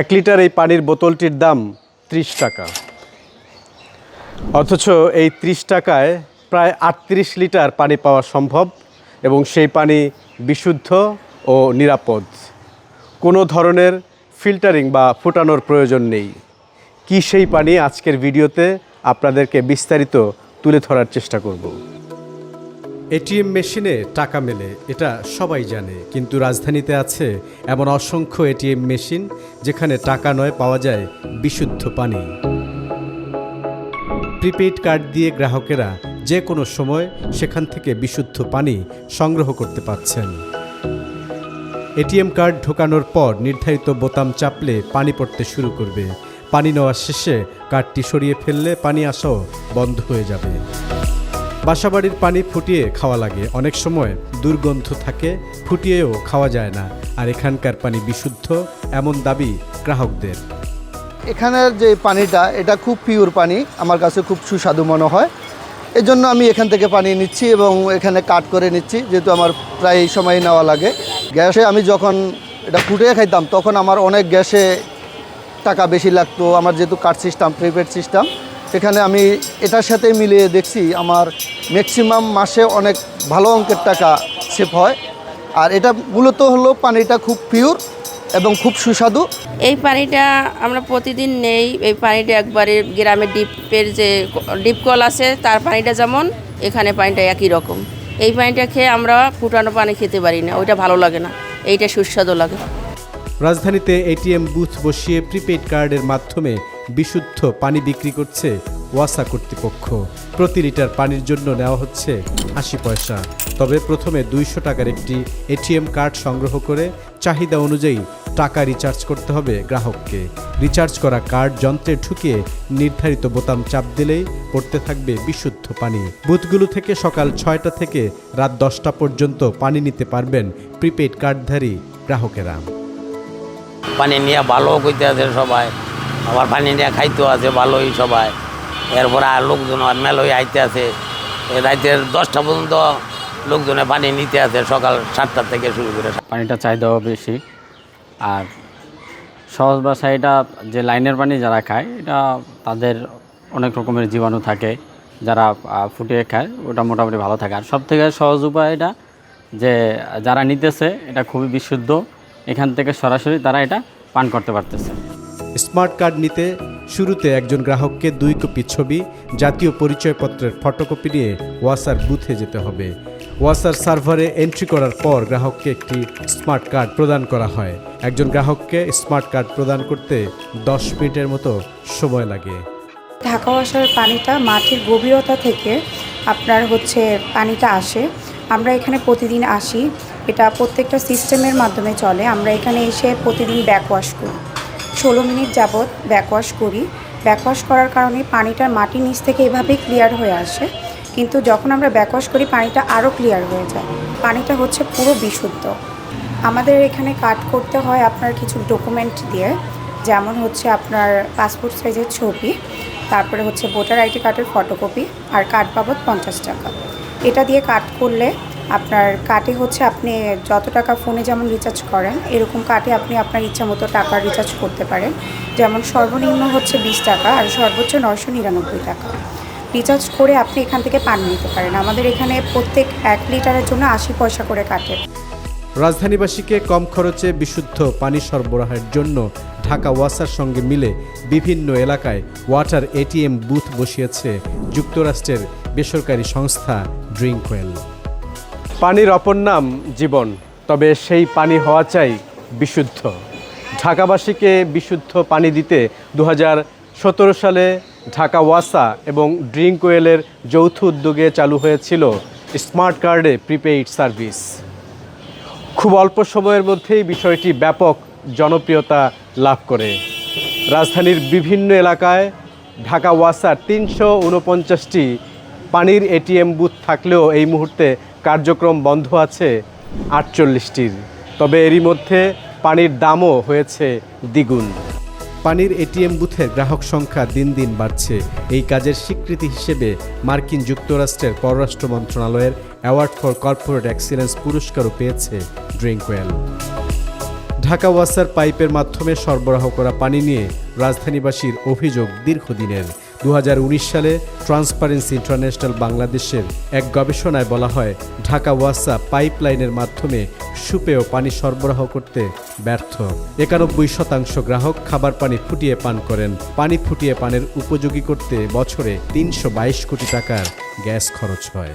এক লিটার এই পানির বোতলটির দাম ত্রিশ টাকা। অথচ এই ত্রিশ টাকায় প্রায় আটত্রিশ লিটার পানি পাওয়া সম্ভব এবং সেই পানি বিশুদ্ধ ও নিরাপদ। কোনো ধরনের ফিল্টারিং বা ফুটানোর প্রয়োজন নেই। কি সেই পানি আজকের ভিডিওতে আপনাদেরকে বিস্তারিত তুলে ধরার চেষ্টা করব। এটিএম মেশিনে টাকা মেলে, এটা সবাই জানে। কিন্তু রাজধানীতে আছে এমন অসংখ্য এটিএম মেশিন যেখানে টাকা নয়, পাওয়া যায় বিশুদ্ধ পানি। প্রিপেইড কার্ড দিয়ে গ্রাহকেরা যে কোনো সময় সেখান থেকে বিশুদ্ধ পানি সংগ্রহ করতে পারছেন। এটিএম কার্ড ঢোকানোর পর নির্ধারিত বোতাম চাপলে পানি পড়তে শুরু করবে। পানি নেওয়া শেষে কার্ডটি সরিয়ে ফেললে পানি আসাও বন্ধ হয়ে যাবে। বাসাবাড়ির পানি ফুটিয়ে খাওয়া লাগে। অনেক সময় দুর্গন্ধ থাকে, ফুটিয়েও খাওয়া যায় না। আর এখানকার পানি বিশুদ্ধ, এমন দাবি গ্রাহকদের। এখানের যে পানিটা, এটা খুব পিওর পানি। আমার কাছে খুব সুস্বাদু মনে হয়। এজন্য আমি এখান থেকে পানি নিচ্ছি এবং এখানে কাট করে নিচ্ছি, যেহেতু আমার প্রায় সময় নেওয়া লাগে। গ্যাসে আমি যখন এটা ফুটিয়ে খাইতাম, তখন আমার অনেক গ্যাসে টাকা বেশি লাগতো। আমার যেহেতু কার্ড সিস্টেম প্রিপেড সিস্টেম সেখানে আমি এটার সাথে মিলিয়ে দেখছি আমার ম্যাক্সিমাম মাসে অনেক ভালো অঙ্কের টাকা সেভ হয়। আর এটা মূলত হলো পানিটা খুব পিওর এবং খুব সুস্বাদু। এই পানিটা আমরা প্রতিদিন নেই এই পানিটা একবারে গ্রামের ডিপের যে ডিপ কল আছে তার পানিটা যেমন এখানে পানিটা একই রকম। এই পানিটা খেয়ে আমরা ফুটানো পানি খেতে পারি না ওইটা ভালো লাগে না এইটা সুস্বাদু লাগে। রাজধানীতে এটিএম বুথ বসিয়ে প্রিপেইড কার্ডের মাধ্যমে বিশুদ্ধ পানি বিক্রি করছে ওয়াসা কর্তৃপক্ষ। প্রতি লিটার পানির জন্য নেওয়া হচ্ছে আশি পয়সা। তবে প্রথমে দুইশো টাকার একটি এটিএম কার্ড সংগ্রহ করে চাহিদা অনুযায়ী টাকা রিচার্জ করতে হবে গ্রাহককে। রিচার্জ করা কার্ড যন্ত্রে ঢুকিয়ে নির্ধারিত বোতাম চাপ দিলেই পড়তে থাকবে বিশুদ্ধ পানি। বুথগুলো থেকে সকাল ছয়টা থেকে রাত দশটা পর্যন্ত পানি নিতে পারবেন প্রিপেইড কার্ডধারী গ্রাহকেরা। পানি নিয়ে ভালো কইতে আছে সবাই। আবার পানি নিয়ে খাইতে আছে, ভালোই সবাই। এরপরে আর লোকজন আর মেলই আইতে আছে। রাতের দশটা পর্যন্ত লোকজনে পানি নিতে আছে, সকাল সাতটা থেকে শুরু করে। পানিটা চাহিদাও বেশি। আর সহজ ভাষায় এটা যে লাইনের পানি যারা খায়, এটা তাদের অনেক রকমের জীবাণু থাকে। যারা ফুটিয়ে খায়, ওটা মোটামুটি ভালো থাকে। আর সব থেকে সহজ উপায় এটা যে, যারা নিতেছে, এটা খুবই বিশুদ্ধ। এখান থেকে সরাসরি তারা এটা পান করতে পারতেছে। স্মার্ট কার্ড নিতে শুরুতে একজন গ্রাহককে দুই কপি ছবি, জাতীয় পরিচয়পত্রের ফটোকপি নিয়ে ওয়াসার বুথে যেতে হবে। ওয়াসার সার্ভারে এন্ট্রি করার পর গ্রাহককে একটি স্মার্ট কার্ড প্রদান করা হয়। একজন গ্রাহককে স্মার্ট কার্ড প্রদান করতে দশ মিনিটের মতো সময় লাগে। ঢাকা ওয়াসার পানিটা মাটির গভীরতা থেকে আপনার হচ্ছে পানিটা আসে। আমরা এখানে প্রতিদিন আসি। এটা প্রত্যেকটা সিস্টেমের মাধ্যমে চলে। আমরা এখানে এসে প্রতিদিন ব্যাকওয়াশ করি। ষোলো মিনিট যাবৎ ব্যাকওয়াশ করি। ব্যাকওয়াশ করার কারণে পানিটা মাটির নিচ থেকে এভাবেই ক্লিয়ার হয়ে আসে। কিন্তু যখন আমরা ব্যাকওয়াশ করি, পানিটা আরও ক্লিয়ার হয়ে যায়। পানিটা হচ্ছে পুরো বিশুদ্ধ। আমাদের এখানে কাট করতে হয় আপনার কিছু ডকুমেন্ট দিয়ে। যেমন হচ্ছে আপনার পাসপোর্ট সাইজের ছবি, তারপরে হচ্ছে ভোটার আইডি কার্ডের ফটোকপি, আর কার্ড বাবদ পঞ্চাশ টাকা। এটা দিয়ে কাট করলে আপনার কাটে হচ্ছে আপনি যত টাকা ফোনে যেমন রিচার্জ করেন, এরকম কাটে আপনি আপনার ইচ্ছা মতো টাকা রিচার্জ করতে পারেন। যেমন সর্বনিম্ন হচ্ছে বিশ টাকা আর সর্বোচ্চ নশো নিরানব্বই টাকা। রিচার্জ করে আপনি এখান থেকে পানি নিতে পারেন। আমাদের এখানে প্রত্যেক এক লিটারের জন্য আশি পয়সা করে কাটে। রাজধানীবাসীকে কম খরচে বিশুদ্ধ পানি সরবরাহের জন্য ঢাকা ওয়াসার সঙ্গে মিলে বিভিন্ন এলাকায় ওয়াটার এটিএম বুথ বসিয়েছে যুক্তরাষ্ট্রের বেসরকারি সংস্থা ড্রিঙ্কওয়েল। পানির অপর নাম জীবন, তবে সেই পানি হওয়া চাই বিশুদ্ধ। ঢাকাবাসীকে বিশুদ্ধ পানি দিতে দু সালে ঢাকা ওয়াসা এবং ড্রিঙ্কওয়েলের যৌথ উদ্যোগে চালু হয়েছিল স্মার্ট কার্ডে প্রিপেইড সার্ভিস। খুব অল্প সময়ের মধ্যেই বিষয়টি ব্যাপক জনপ্রিয়তা লাভ করে। রাজধানীর বিভিন্ন এলাকায় ঢাকা ওয়াসার তিনশো উনপঞ্চাশটি পানির এটিএম বুথ থাকলেও এই মুহূর্তে কার্যক্রম বন্ধ আছে আটচল্লিশটির। তবে এরই মধ্যে পানির দামও হয়েছে দ্বিগুণ। পানির এটিএম বুথের গ্রাহক সংখ্যা দিন দিন বাড়ছে। এই কাজের স্বীকৃতি হিসেবে মার্কিন যুক্তরাষ্ট্রের পররাষ্ট্র মন্ত্রণালয়ের অ্যাওয়ার্ড ফর কর্পোরেট এক্সিলেন্স পুরস্কারও পেয়েছে ড্রিঙ্কওয়েল ঢাকা ওয়াসার পাইপের মাধ্যমে সরবরাহ করা পানি নিয়ে রাজধানীবাসীর অভিযোগ দীর্ঘদিনের। দু হাজার উনিশ সালে ট্রান্সপারেন্সি ইন্টারন্যাশনাল বাংলাদেশের এক গবেষণায় বলা হয়, ঢাকা ওয়াসা পাইপলাইনের মাধ্যমে সুপেয় পানি সরবরাহ করতে ব্যর্থ। একানব্বই শতাংশ গ্রাহক খাবার পানি ফুটিয়ে পান করেন। পানি ফুটিয়ে পানের উপযোগী করতে বছরে তিনশো বাইশ কোটি টাকার গ্যাস খরচ হয়।